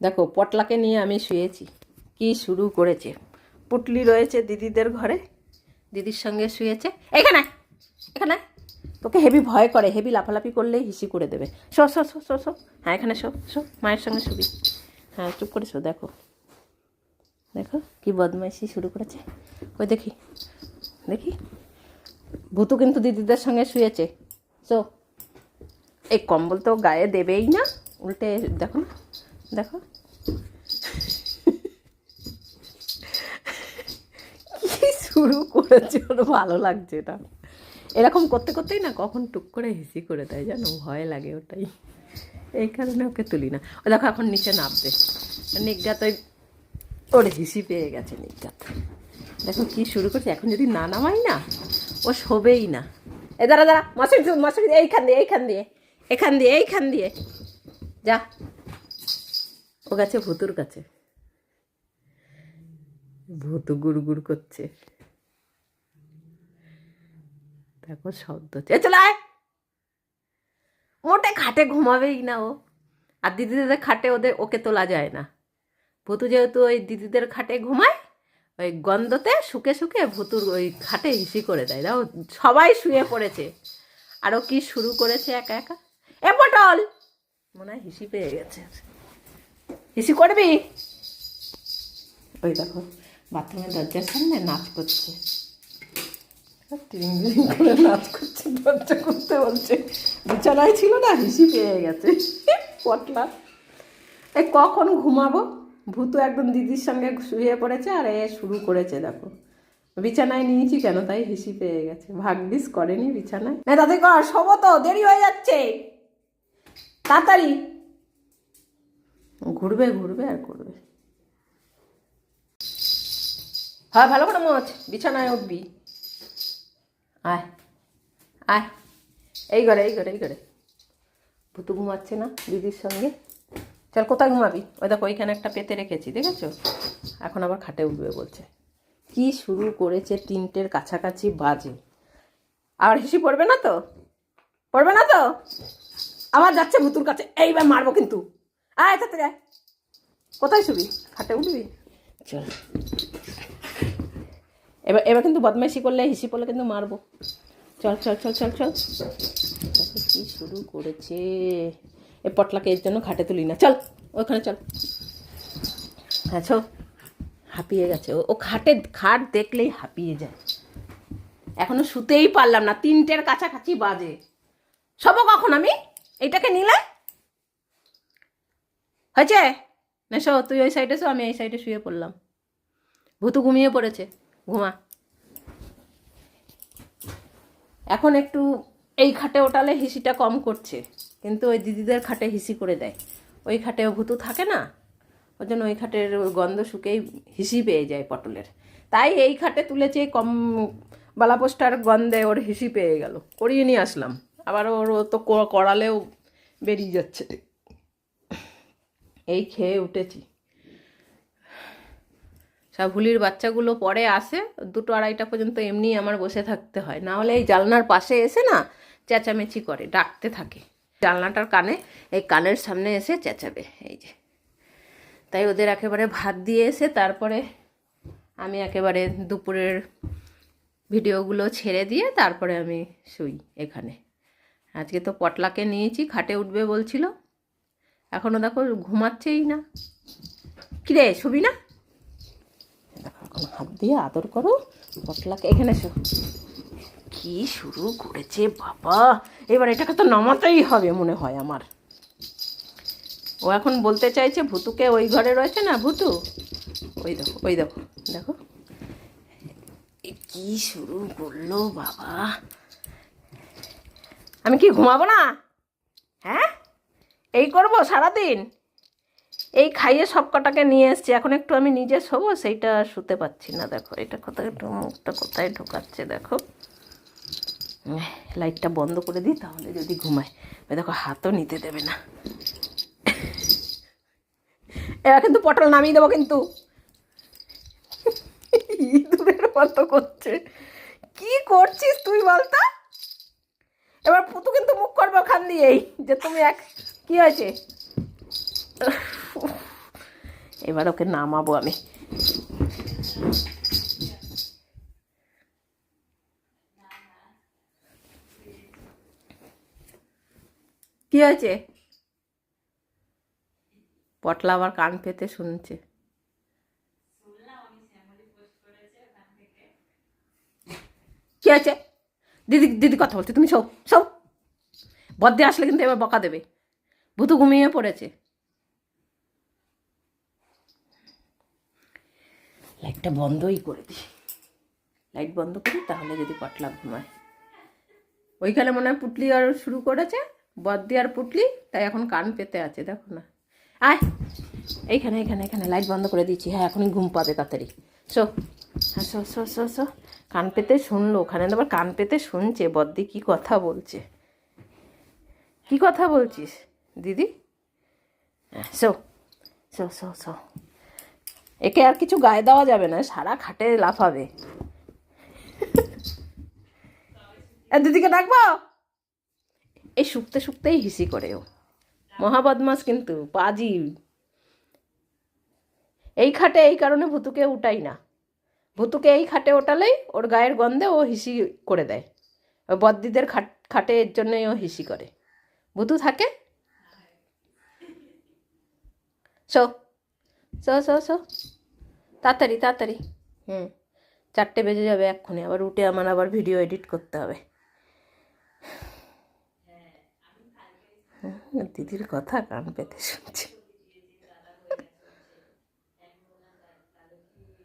দেখো, পটলাকে নিয়ে আমি শুয়েছি। কি শুরু করেছে? পুটলি রয়েছে দিদিদের ঘরে, দিদির সঙ্গে শুয়েছে। এখানে এখানে তোকে হেভি ভয় করে হেভি লাফালাফি করলেই হিসি করে দেবে। Show show show show show. হ্যাঁ এখানে শো শো, মায়ের সঙ্গে শুবি। হ্যাঁ চুপ করে শো, দেখো। দেখো কি বদমাইশি শুরু করেছে। ওই দেখি দেখি। ভূতু কিন্তু দিদিদের সঙ্গে শুয়েছে। শো। এই কম্বল তো গায়ে দেবেই না, উল্টে, দেখো না। দেখো। কি শুরু করেছে? ওর ভালো লাগছে এটা। এরকম করতে করতেই না কখন টুক করে হিসি করে দেয় জানো ভয় লাগে ওটাই। এই কারণে ওকে তুলি না। ও দেখো এখন নিচে নামবে নিজ্ঞাত ওর হিসি পেয়ে গেছে নিজ্ঞাত। দেখো কি শুরু করছে। এখন যদি না নামাই না, ও শোবেই না। এ দাঁড়া দাঁড়া মশারি মশারি এইখান দিয়ে এইখান দিয়ে এখান দিয়ে, এইখান দিয়ে। যা। ও গেছে ভুতুর কাছে। ভূতু গুড় গুড় করছে। দেখো শব্দ হচ্ছে। চলে মোটে খাটে ঘুমাবেই না ও। আর দিদিদের খাটে ওদের ওকে তোলা যায় না। ভূতু যেহেতু ওই দিদিদের খাটে ঘুমায়, ওই গন্ধতে শুকে শুকে ভুতুর ওই খাটে হিসি করে দেয়। দাও সবাই শুয়ে পড়েছে। আরও কি শুরু করেছে একা একা? এ, পটল! মনে হয় হিসি পেয়ে গেছে। হিসি করবি? ওই দেখো বাথরুমের দরজার সামনে নাচ করছে। করে নাচ করছে, দরজা করতে বলছে। বিছানায় ছিল না, হিসি পেয়ে গেছে। পটলা। এই কখন ঘুমাবো? ভূতু একদম দিদির সঙ্গে শুয়ে পড়েছে আর এ শুরু করেছে, দেখো। বিছানায় নিয়েছি কেন? তাই হিসি পেয়ে গেছে। ভাগ্যিস করেনি বিছানায়। না কর শোবো তো, দেরি হয়ে যাচ্ছে। তাড়াতাড়ি। ঘুরবে ঘুরবে আর করবে। হ্যাঁ ভালো করে মোচ বিছানায় উঠবি। আয় আয়। এই ঘরে এই ঘরে এই ঘরে। ভুতু ঘুমাচ্ছে না দিদির সঙ্গে। চল, কোথায় ঘুমাবি? ওই দেখো, ওইখানে একটা পেতে রেখেছি, দেখেছ? এখন আবার খাটে উঠবে বলছে। কি শুরু করেছে তিনটের কাছাকাছি বাজে। আর হিসি পড়বে না তো? পড়বে না তো? আবার যাচ্ছে ভুতুর কাছে, এইবার মারবো কিন্তু। আয়, তাড়াতাড়ি আয়। কোথায় শুবি? খাটে উঠবি? চল। এবার এবার কিন্তু বদমাইশি করলে, হিসি পড়লে কিন্তু মারবো। চল চল চল চল চল। কি শুরু করেছে? এ পটলাকে এর জন্য খাটে তুলি না। চল, ওখানে চল। হ্যাঁ চল। হাঁপিয়ে গেছে। ও খাটে, খাট দেখলেই হাঁপিয়ে যায়। এখনও শুতেই পারলাম না। তিনটের কাছাকাছি বাজে। সব কখন আমি? এটাকে নিলে? হয়েছে? না শো তুই ওই সাইডে শো, আমি এই সাইডে শুয়ে পড়লাম। ভূতু ঘুমিয়ে পড়েছে। ঘুমা। এখন একটু এই খাটে ওঠালে হিসিটা কম করছে, কিন্তু ওই দিদিদের খাটে হিসি করে দেয়। ওই খাটে ভূতু থাকে না ওই জন্য ওই খাটের গন্ধ শুকেই হিসি পেয়ে যায় পটলের। তাই এই খাটে তুলেছে কম বালাপোস্টার গন্ধে ওর হিসি পেয়ে গেল। করিয়ে নিয়ে আসলাম। আবার ওর তো করালেও বেরিয়ে যাচ্ছে। এই খেয়ে উঠেছি। সাবহুলির বাচ্চাগুলো পরে আসে, দুটো আড়াইটা পর্যন্ত এমনি আমার বসে থাকতে হয়। না হলে এই জানলার পাশে এসে না চেঁচামেচি করে, ডাকতে থাকে। জানলাটার কানে, এই কানের সামনে এসে চেঁচাবে, এই যে। তাই ওদের একেবারে ভাত দিয়ে এসে তারপরে আমি একেবারে দুপুরের ভিডিওগুলো ছেড়ে দিয়ে তারপরে আমি শুই এখানে। আজকে তো পটলাকে নিয়েছি, খাটে উঠবে বলছিল। এখনও দেখো ঘুমাচ্ছেই না। কিরে, শুবি না? এখন হাত দিয়ে আদর করো, পটলাকে এখানে এসো। কি শুরু করেছে বাবা? এবার এটাকে তো নামাতেই হবে মনে হয় আমার। ও এখন বলতে চাইছে, ভুতুকে ওই ঘরে রয়েছে না, ভুতু? ওই দেখো ওই দেখো দেখো। কি শুরু করল বাবা? আমি কি ঘুমাবো না? হ্যাঁ? এই করব সারাদিন? এই খাইয়ে সব কটাকে নিয়ে এসছি, এখন একটু আমি নিজে শোবো, সেইটা শুতে পাচ্ছি না, দেখো, এটা কোথায় একটু মুখটা কোথায় ঢোকাচ্ছে, দেখো। লাইটটা বন্ধ করে দিই, তাহলে যদি ঘুমায়। দেখো, হাতও নিতে দেবে না। এবার কিন্তু পটল নামিয়ে দেবো কিন্তু। ইঁদুরের মতো করছে। কি করছিস তুই বলতো? এবার পুতু কিন্তু মুখ করবে ওখান দিয়েই, যে তুমি এক কি হয়েছে? এবার ওকে নামাবো আমি। কি হয়েছে? পটলা আবার কান পেতে শুনছে। কি আছে দিদি দিদি কথা বলছে, তুমি সব সব বদ্দে আসলে কিন্তু এবার বকা দেবে। ভূতু ঘুমিয়ে পড়েছে। লাইটটা বন্ধই করে দিই। লাইট বন্ধ করি, তাহলে যদি পটলা ঘুমায়। ওইখানে মনে হয় পুটলি আর শুরু করেছে বদ্দি আর পুটলি, তাই এখন কান পেতে আছে, দেখো না। আয়, এইখানে এখানে এখানে লাইট বন্ধ করে দিচ্ছি। হ্যাঁ এখনই ঘুম পাবে তাড়াতাড়ি। শো হ্যাঁ সো সো সো সো কান পেতে শুনলো, ওখানে তো আবার কান পেতে শুনছে বদ্দি কি কথা বলছে? কি কথা বলছিস? দিদি? হ্যাঁ, সো সো সো শো। একে আর কিছু গায়ে দেওয়া যাবে না সারা খাটে লাফাবে। দিদিকে ডাকবো? এই শুকতে শুকতেই হিসি করে ও। মহাবদমাস কিন্তু পাজি। এই খাটে এই কারণে ভুতুকে উঠাই না। ভুতুকে এই খাটে ওঠালেই ওর গায়ের গন্ধে ও হিসি করে দেয়। ওই বদ্দিদের খাট খাটে এর জন্যই ও হিসি করে। ভুতু থাকে শো চো চো চো তাড়াতাড়ি তাড়াতাড়ি। হুম। চারটে বেজে যাবে এক্ষুনি। আবার উঠে আমার আবার ভিডিও এডিট করতে হবে। হুম, দিদির কথা কান পেতে শুনছি।